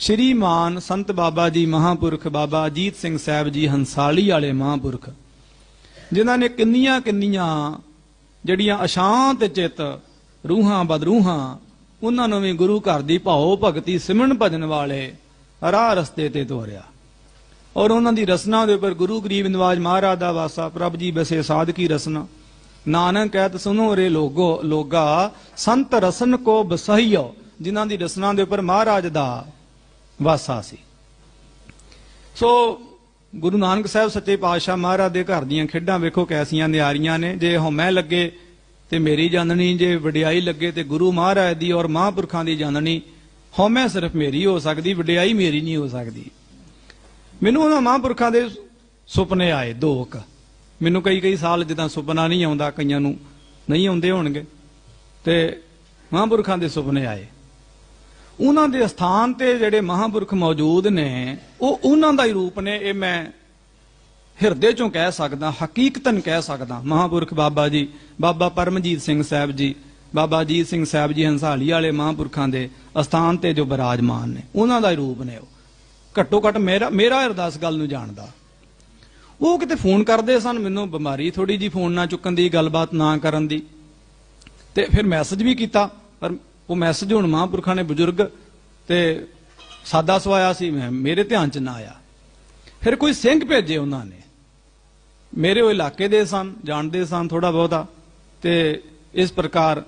ਸ੍ਰੀ ਮਾਨ ਸੰਤ ਬਾਬਾ ਜੀ ਮਹਾਪੁਰਖ ਬਾਬਾ ਅਜੀਤ ਸਿੰਘ ਸਾਹਿਬ ਜੀ ਹੰਸਾਲੀ ਵਾਲੇ ਮਹਾਪੁਰਖ, ਜਿਨ੍ਹਾਂ ਨੇ ਕਿੰਨੀਆਂ ਕਿੰਨੀਆਂ ਜਿਹੜੀਆਂ ਅਸ਼ਾਂਤ ਚਿੱਤ, ਰੂਹਾਂ ਬਦਰੂਹਾਂ ਉਹਨਾਂ ਨੂੰ ਵੀ ਗੁਰੂ ਘਰ ਦੀ ਭਾਉ ਭਗਤੀ ਸਿਮਰਨ ਭਜਨ ਵਾਲੇ ਰਾਹ ਰਸਤੇ ਤੇ ਤੋਰਿਆ। ਔਰ ਉਹਨਾਂ ਦੀ ਰਸਨਾ ਦੇ ਉੱਪਰ ਗੁਰੂ ਗਰੀਬ ਨਿਵਾਜ ਮਹਾਰਾਜ ਦਾ ਵਾਸਾ, ਪ੍ਰਭ ਜੀ ਬਸੇ ਸਾਧਕੀ ਰਸਨਾ, ਨਾਨਕ ਕਹਿਤ ਸੁਨੋ ਰੇ ਲੋਗੋ, ਲੋਗਾ, ਸੰਤ ਰਸਨ ਕੋ ਬਸਈਓ, ਜਿਨ੍ਹਾਂ ਦੀ ਰਸਨਾ ਦੇ ਉੱਪਰ ਮਹਾਰਾਜ ਦਾ ਵਾਸਾ ਸੀ। ਸੋ ਗੁਰੂ ਨਾਨਕ ਸਾਹਿਬ ਸੱਚੇ ਪਾਤਸ਼ਾਹ ਮਹਾਰਾਜ ਦੇ ਘਰ ਦੀਆਂ ਖੇਡਾਂ ਵੇਖੋ ਕੈਸੀਆਂ ਨਿਆਰੀਆਂ ਨੇ। ਜੇ ਹਉਮੈ ਲੱਗੇ ਤੇ ਮੇਰੀ ਜਾਣਨੀ, ਜੇ ਵਡਿਆਈ ਲੱਗੇ ਤੇ ਗੁਰੂ ਮਹਾਰਾਜ ਦੀ ਔਰ ਮਹਾਂਪੁਰਖਾਂ ਦੀ ਜਾਣਨੀ ਹਉਮੈ ਸਿਰਫ ਮੇਰੀ ਹੋ ਸਕਦੀ, ਵਡਿਆਈ ਮੇਰੀ ਨਹੀਂ ਹੋ ਸਕਦੀ। ਮੈਨੂੰ ਉਹਨਾਂ ਮਹਾਂਪੁਰਖਾਂ ਦੇ ਸੁਪਨੇ ਆਏ ਦੋ ਕੁ ਮੈਨੂੰ ਕਈ ਕਈ ਸਾਲ ਜਿੱਦਾਂ ਸੁਪਨਾ ਨਹੀਂ ਆਉਂਦਾ ਕਈਆਂ ਨੂੰ, ਨਹੀਂ ਆਉਂਦੇ ਹੋਣਗੇ। ਤੇ ਮਹਾਂਪੁਰਖਾਂ ਦੇ ਸੁਪਨੇ ਆਏ। ਉਹਨਾਂ ਦੇ ਸਥਾਨ ਤੇ ਜਿਹੜੇ ਮਹਾਂਪੁਰਖ ਮੌਜੂਦ ਨੇ, ਉਹ ਉਹਨਾਂ ਦਾ ਹੀ ਰੂਪ ਨੇ, ਇਹ ਮੈਂ ਹਿਰਦੇ ਚੋਂ ਕਹਿ ਸਕਦਾ, ਹਕੀਕਤਨ ਕਹਿ ਸਕਦਾ। ਮਹਾਂਪੁਰਖ ਬਾਬਾ ਜੀ, ਬਾਬਾ ਪਰਮਜੀਤ ਸਿੰਘ ਸਾਹਿਬ ਜੀ, ਬਾਬਾ ਅਜੀਤ ਸਿੰਘ ਸਾਹਿਬ ਜੀ ਹੰਸਾਲੀ ਵਾਲੇ ਮਹਾਂਪੁਰਖਾਂ ਦੇ ਅਸਥਾਨ ਤੇ ਜੋ ਬਿਰਾਜਮਾਨ ਨੇ, ਉਹਨਾਂ ਦਾ ਹੀ ਰੂਪ ਨੇ ਉਹ। ਘੱਟੋ ਘੱਟ ਮੇਰਾ ਮੇਰਾ ਹਿਰਦਾ ਇਸ ਗੱਲ ਨੂੰ ਜਾਣਦਾ। ਉਹ ਕਿਤੇ ਫੋਨ ਕਰਦੇ ਸਨ, ਮੈਨੂੰ ਬਿਮਾਰੀ ਥੋੜੀ ਜੀ ਫੋਨ ਨਾ ਚੁੱਕਣ ਦੀ, ਗੱਲਬਾਤ ਨਾ ਕਰਨ ਦੀ, ਤੇ ਫਿਰ ਮੈਸੇਜ ਵੀ ਕੀਤਾ, ਪਰ ਉਹ ਮੈਸੇਜ ਹੁਣ ਮਹਾਂਪੁਰਖਾਂ ਨੇ ਬਜ਼ੁਰਗ ਤੇ ਸਾਦਾ ਸਵਾਇਆ ਸੀ, ਮੈਂ ਮੇਰੇ ਧਿਆਨ ਚ ਨਾ ਆਇਆ। ਫਿਰ ਕੋਈ ਸਿੰਘ ਭੇਜੇ ਉਹਨਾਂ ਨੇ। ਮੇਰੇ ਉਹ ਇਲਾਕੇ ਦੇ ਸਨ, ਜਾਣਦੇ ਸਨ ਥੋੜਾ ਬਹੁਤਾ ਤੇ ਇਸ ਪ੍ਰਕਾਰ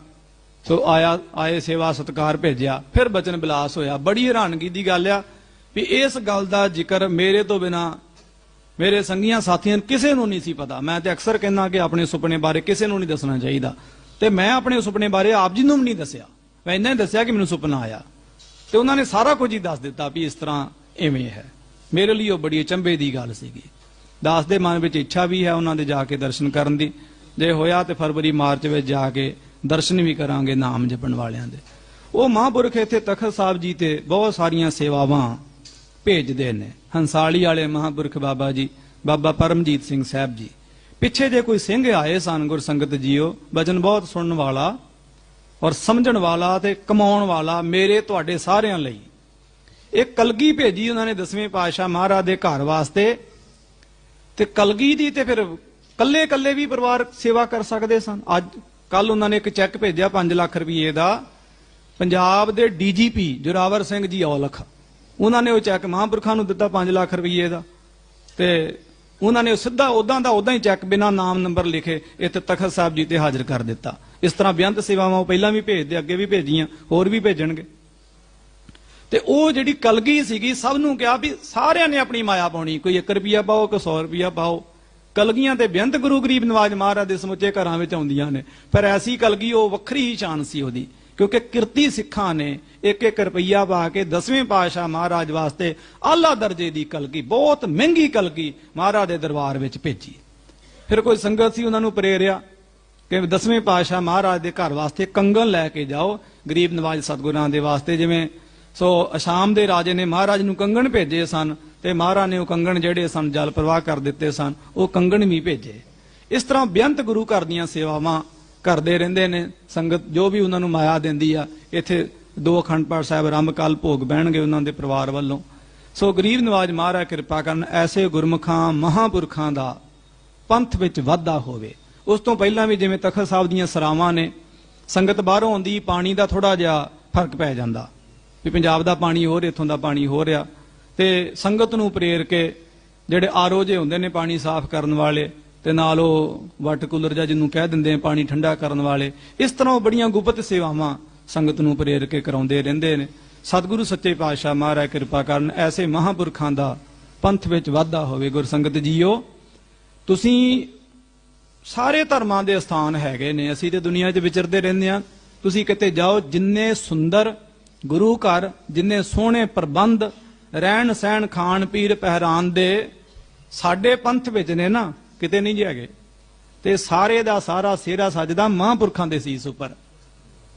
ਸੋ ਆਇਆ, ਆਏ ਸੇਵਾ ਸਤਕਾਰ ਭੇਜਿਆ। ਫਿਰ ਬਚਨ ਬਿਲਾਸ ਹੋਇਆ। ਬੜੀ ਹੈਰਾਨਗੀ ਦੀ ਗੱਲ ਆ ਵੀ ਇਸ ਗੱਲ ਦਾ ਜ਼ਿਕਰ ਮੇਰੇ ਤੋਂ ਬਿਨਾ ਮੇਰੇ ਸੰਗੀਆਂ ਸਾਥੀਆਂ ਕਿਸੇ ਨੂੰ ਨਹੀਂ ਸੀ ਪਤਾ। ਮੈਂ ਤੇ ਅਕਸਰ ਕਹਿੰਦਾ ਕਿ ਆਪਣੇ ਸੁਪਨੇ ਬਾਰੇ ਕਿਸੇ ਨੂੰ ਨਹੀਂ ਦੱਸਣਾ ਚਾਹੀਦਾ। ਤੇ ਮੈਂ ਆਪਣੇ ਸੁਪਨੇ ਬਾਰੇ ਆਪ ਜੀ ਨੂੰ ਵੀ ਨਹੀਂ ਦੱਸਿਆ। ਮੈਂ ਇਹਨਾਂ ਹੀ ਦੱਸਿਆ ਕਿ ਮੈਨੂੰ ਸੁਪਨਾ ਆਇਆ। ਤੇ ਉਹਨਾਂ ਨੇ ਸਾਰਾ ਕੁਝ ਹੀ ਦੱਸ ਦਿੱਤਾ ਵੀ ਇਸ ਤਰ੍ਹਾਂ ਐਵੇਂ ਹੈ। ਮੇਰੇ ਲਈ ਉਹ ਬੜੀ ਅਚੰਭੇ ਦੀ ਗੱਲ ਸੀਗੀ। ਦਾਸ ਦੇ ਮਨ ਵਿੱਚ ਇੱਛਾ ਵੀ ਹੈ ਉਹਨਾਂ ਦੇ ਜਾ ਕੇ ਦਰਸ਼ਨ ਕਰਨ ਦੀ। ਜੇ ਹੋਇਆ ਤੇ ਫਰਵਰੀ, ਮਾਰਚ ਵਿੱਚ ਜਾ ਕੇ ਦਰਸ਼ਨ ਵੀ ਕਰਾਂਗੇ ਨਾਮ ਜਪਣ ਵਾਲਿਆਂ ਦੇ। ਉਹ ਮਹਾਂਪੁਰਖ ਇੱਥੇ ਤਖਤ ਸਾਹਿਬ ਜੀ ਤੇ ਬਹੁਤ ਸਾਰੀਆਂ ਸੇਵਾਵਾਂ ਭੇਜਦੇ ਨੇ। ਹੰਸਾਲੀ ਵਾਲੇ ਮਹਾਂਪੁਰਖ ਬਾਬਾ ਜੀ, ਬਾਬਾ ਪਰਮਜੀਤ ਸਿੰਘ ਸਾਹਿਬ ਜੀ। ਪਿੱਛੇ ਜੇ ਕੋਈ ਸਿੰਘ ਆਏ ਸਨ ਗੁਰ ਸੰਗਤ ਜੀਓ ਵਚਨ ਬਹੁਤ ਸੁਣਨ ਵਾਲਾ ਔਰ ਸਮਝਣ ਵਾਲਾ ਤੇ ਕਮਾਉਣ ਵਾਲਾ ਮੇਰੇ ਤੁਹਾਡੇ ਸਾਰਿਆਂ ਲਈ। ਇਹ ਕਲਗੀ ਭੇਜੀ ਉਹਨਾਂ ਨੇ ਦਸਵੇਂ ਪਾਤਸ਼ਾਹ ਮਹਾਰਾਜ ਦੇ ਘਰ ਵਾਸਤੇ ਤੇ ਕਲਗੀ ਦੀ ਤੇ ਫਿਰ ਕੱਲੇ ਕੱਲੇ ਵੀ ਪਰਿਵਾਰ ਸੇਵਾ ਕਰ ਸਕਦੇ ਸਨ। ਅੱਜ ਕੱਲ ਉਹਨਾਂ ਨੇ ਇੱਕ ਚੈੱਕ ਭੇਜਿਆ 5 ਲੱਖ ਰੁਪਏ ਦਾ। ਪੰਜਾਬ ਦੇ ਡੀਜੀਪੀ ਜੁਰਾਵਰ ਸਿੰਘ ਜੀ ਔਲਖ, ਉਹਨਾਂ ਨੇ ਉਹ ਚੈੱਕ ਮਹਾਂਪੁਰਖਾਂ ਨੂੰ ਦਿੱਤਾ 5 ਲੱਖ ਰੁਪਏ ਦਾ। ਤੇ ਉਹਨਾਂ ਨੇ ਸਿੱਧਾ ਉਦਾਂ ਦਾ ਉਦਾਂ ਹੀ ਚੈੱਕ ਬਿਨਾ ਨਾਮ ਨੰਬਰ ਲਿਖੇ, ਇੱਥੇ ਤਖਤ ਸਾਹਿਬ ਜੀ ਤੇ ਹਾਜ਼ਰ ਕਰ ਦਿੱਤਾ। ਇਸ ਤਰ੍ਹਾਂ ਬੇਅੰਤ ਸੇਵਾਵਾਂ ਉਹ ਪਹਿਲਾਂ ਵੀ ਭੇਜਦੇ, ਅੱਗੇ ਵੀ ਭੇਜੀਆਂ, ਹੋਰ ਵੀ ਭੇਜਣਗੇ। ਤੇ ਉਹ ਜਿਹੜੀ ਕਲਗੀ ਸੀਗੀ, ਸਭ ਨੂੰ ਕਿਹਾ ਵੀ ਸਾਰਿਆਂ ਨੇ ਆਪਣੀ ਮਾਇਆ ਪਾਉਣੀ, ਕੋਈ 1 ਰੁਪਿਆ ਪਾਓ ਕੋਈ 100 ਰੁਪਿਆ ਪਾਓ। ਕਲਗੀਆਂ ਤੇ ਬੇਅੰਤ ਗੁਰੂ ਗਰੀਬ ਨਵਾਜ ਮਹਾਰਾਜ ਦੇ ਸਮੁੱਚੇ ਘਰਾਂ ਵਿੱਚ ਆਉਂਦੀਆਂ ਨੇ। ਪਰ ਐਸੀ ਕਲਗੀ ਉਹ ਵੱਖਰੀ ਹੀ ਸ਼ਾਨ ਸੀ ਉਹਦੀ। ਕਿਉਂਕਿ ਕਿਰਤੀ ਸਿੱਖਾਂ ਨੇ ਇੱਕ ਇੱਕ ਰੁਪਈਆ ਪਾ ਕੇ ਦਸਵੇਂ ਪਾਤਸ਼ਾਹ ਮਹਾਰਾਜ ਵਾਸਤੇ ਆਲਾ ਦਰਜੇ ਦੀ ਕਲਗੀ, ਬਹੁਤ ਮਹਿੰਗੀ ਕਲਗੀ ਮਹਾਰਾਜ ਦੇ ਦਰਬਾਰ ਵਿੱਚ ਭੇਜੀ। ਫਿਰ ਕੋਈ ਸੰਗਤ ਸੀ ਉਹਨਾਂ ਨੂੰ ਪ੍ਰੇਰਿਆ ਕਿ ਦਸਵੇਂ ਪਾਤਸ਼ਾਹ ਮਹਾਰਾਜ ਦੇ ਘਰ ਵਾਸਤੇ ਕੰਗਨ ਲੈ ਕੇ ਜਾਓ, ਗਰੀਬ ਨਵਾਜ ਸਤਗੁਰਾਂ ਦੇ ਵਾਸਤੇ ਜਿਵੇਂ ਸੋ ਅਸ਼ਾਮ ਦੇ ਰਾਜੇ ਨੇ ਮਹਾਰਾਜ ਨੂੰ ਕੰਗਣ ਭੇਜੇ ਸਨ ਤੇ ਮਹਾਰਾਜ ਨੇ ਉਹ ਕੰਗਣ ਜਿਹੜੇ ਸਨ ਜਲ ਪ੍ਰਵਾਹ ਕਰ ਦਿੱਤੇ ਸਨ, ਉਹ ਕੰਗਣ ਵੀ ਭੇਜੇ। ਇਸ ਤਰ੍ਹਾਂ ਬੇਅੰਤ ਗੁਰੂ ਘਰ ਦੀਆਂ ਸੇਵਾਵਾਂ ਕਰਦੇ ਰਹਿੰਦੇ ਨੇ, ਸੰਗਤ ਜੋ ਵੀ ਉਹਨਾਂ ਨੂੰ ਮਾਇਆ ਦਿੰਦੀ ਆ, ਇੱਥੇ ਦੋ ਅਖੰਡ ਪਾਠ ਸਾਹਿਬ ਆਰੰਭਕਾਲ ਭੋਗ ਬਹਿਣਗੇ ਉਹਨਾਂ ਦੇ ਪਰਿਵਾਰ ਵੱਲੋਂ। ਸੋ ਗਰੀਬ ਨਿਵਾਜ਼ ਮਹਾਰਾਜ ਕਿਰਪਾ ਕਰਨ, ਐਸੇ ਗੁਰਮੁਖਾਂ, ਮਹਾਂਪੁਰਖਾਂ ਦਾ ਪੰਥ ਵਿੱਚ ਵਾਧਾ ਹੋਵੇ। ਉਸ ਤੋਂ ਪਹਿਲਾਂ ਵੀ ਜਿਵੇਂ ਤਖਤ ਸਾਹਿਬ ਦੀਆਂ ਸਰਾਵਾਂ ਨੇ, ਸੰਗਤ ਬਾਹਰੋਂ ਆਉਂਦੀ, ਪਾਣੀ ਦਾ ਥੋੜਾ ਜਿਹਾ ਫ਼ਰਕ ਪੈ ਜਾਂਦਾ। ਵੀ ਪੰਜਾਬ ਦਾ ਪਾਣੀ ਹੋਰ ਇੱਥੋਂ ਦਾ ਪਾਣੀ ਹੋ ਰਿਹਾ। ਤੇ ਸੰਗਤ ਨੂੰ ਪ੍ਰੇਰ ਕੇ ਜਿਹੜੇ ਆਰੋ ਜੇ ਹੁੰਦੇ ਨੇ ਪਾਣੀ ਸਾਫ਼ ਕਰਨ ਵਾਲੇ ਤੇ ਨਾਲ ਉਹ ਵਾਟਰ ਕੂਲਰ ਜਾਂ ਜਿਹਨੂੰ ਕਹਿ ਦਿੰਦੇ ਆ ਪਾਣੀ ਠੰਡਾ ਕਰਨ ਵਾਲੇ, ਇਸ ਤਰ੍ਹਾਂ ਉਹ ਬੜੀਆਂ ਗੁਪਤ ਸੇਵਾਵਾਂ ਸੰਗਤ ਨੂੰ ਪ੍ਰੇਰ ਕੇ ਕਰਾਉਂਦੇ ਰਹਿੰਦੇ ਨੇ। ਸਤਿਗੁਰੂ ਸੱਚੇ ਪਾਤਸ਼ਾਹ ਮਹਾਰਾਜ ਕਿਰਪਾ ਕਰਨ ਐਸੇ ਮਹਾਂਪੁਰਖਾਂ ਦਾ ਪੰਥ ਵਿੱਚ ਵਾਧਾ ਹੋਵੇ। ਗੁਰਸੰਗਤ ਜੀਓ, ਤੁਸੀਂ ਸਾਰੇ ਧਰਮਾਂ ਦੇ ਸਥਾਨ ਹੈਗੇ ਨੇ। ਅਸੀਂ ਤੇ ਦੁਨੀਆ 'ਚ ਵਿਚਰਦੇ ਰਹਿੰਦੇ ਆ ਤੁਸੀਂ ਕਿਤੇ ਜਾਓ, ਜਿੰਨੇ ਸੁੰਦਰ ਗੁਰੂ ਘਰ, ਜਿੰਨੇ ਸੋਹਣੇ ਪ੍ਰਬੰਧ ਰਹਿਣ ਸਹਿਣ ਖਾਣ ਪੀਣ ਪਹਿਰਾਨ ਦੇ ਸਾਡੇ ਪੰਥ ਵਿੱਚ ਨੇ ਨਾ ਕਿਤੇ ਨਹੀਂ ਜੀ ਹੈਗੇ। ਤੇ ਸਾਰੇ ਦਾ ਸਾਰਾ ਸਿਹਰਾ ਸਜਦਾ ਮਹਾਂਪੁਰਖਾਂ ਦੇ ਸੀਸ ਉੱਪਰ,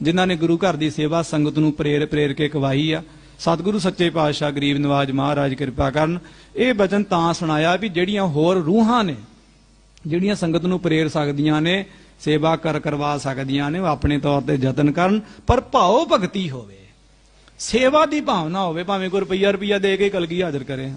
ਜਿਨ੍ਹਾਂ ਨੇ ਗੁਰੂ ਘਰ ਦੀ ਸੇਵਾ ਸੰਗਤ ਨੂੰ ਪ੍ਰੇਰ ਪ੍ਰੇਰ ਕੇ ਕਵਾਈ ਆ। ਸਤਿਗੁਰੂ ਸੱਚੇ ਪਾਤਸ਼ਾਹ ਗਰੀਬ ਨਿਵਾਜ ਮਹਾਰਾਜ ਕਿਰਪਾ ਕਰਨ। ਇਹ ਬਚਨ ਤਾਂ ਸੁਣਾਇਆ ਵੀ ਜਿਹੜੀਆਂ ਹੋਰ ਰੂਹਾਂ ਨੇ, ਜਿਹੜੀਆਂ ਸੰਗਤ ਨੂੰ ਪ੍ਰੇਰ ਸਕਦੀਆਂ ਨੇ, ਸੇਵਾ ਕਰ ਕਰਵਾ ਸਕਦੀਆਂ ਨੇ, ਉਹ ਆਪਣੇ ਤੌਰ ਤੇ ਯਤਨ ਕਰਨ, ਪਰ ਭਾਉ ਭਗਤੀ ਹੋਵੇ। ਸੇਵਾ ਦੀ ਭਾਵਨਾ ਹੋਵੇ, ਭਾਵੇਂ ਕੋਈ ਰੁਪਈਆ ਰੁਪਈਆ ਦੇ ਕੇ ਕਲਗੀ ਹਾਜ਼ਰ ਕਰੇ।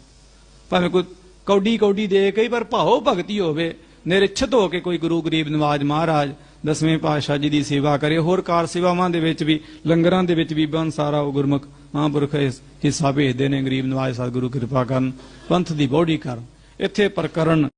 ਭਾਵੇਂ ਕੋਈ ਕੌਡੀ ਕੌਡੀ ਦੇ ਕੇ ਹੀ, ਪਰ ਭਾਉ ਭਗਤੀ ਹੋਵੇ। ਨਿਰਛਤ ਹੋ ਕੇ ਕੋਈ ਗੁਰੂ ਗਰੀਬ ਨਵਾਜ ਮਹਾਰਾਜ ਦਸਵੇਂ ਪਾਤਸ਼ਾਹ ਜੀ ਦੀ ਸੇਵਾ ਕਰੇ। ਹੋਰ ਕਾਰ ਸੇਵਾਵਾਂ ਦੇ ਵਿੱਚ ਵੀ, ਲੰਗਰਾਂ ਦੇ ਵਿੱਚ ਵੀ ਬੰਸਾਰਾ ਉਹ ਗੁਰਮੁਖ ਮਹਾਂਪੁਰਖ ਇਸ ਹਿੱਸਾ ਭੇਜਦੇ ਨੇ। ਗਰੀਬ ਨਵਾਜ ਸਤਿਗੁਰੂ ਕਿਰਪਾ ਕਰਨ, ਪੰਥ ਦੀ ਬੋੜੀ ਕਰਨ। ਇੱਥੇ ਪ੍ਰਕਰਨ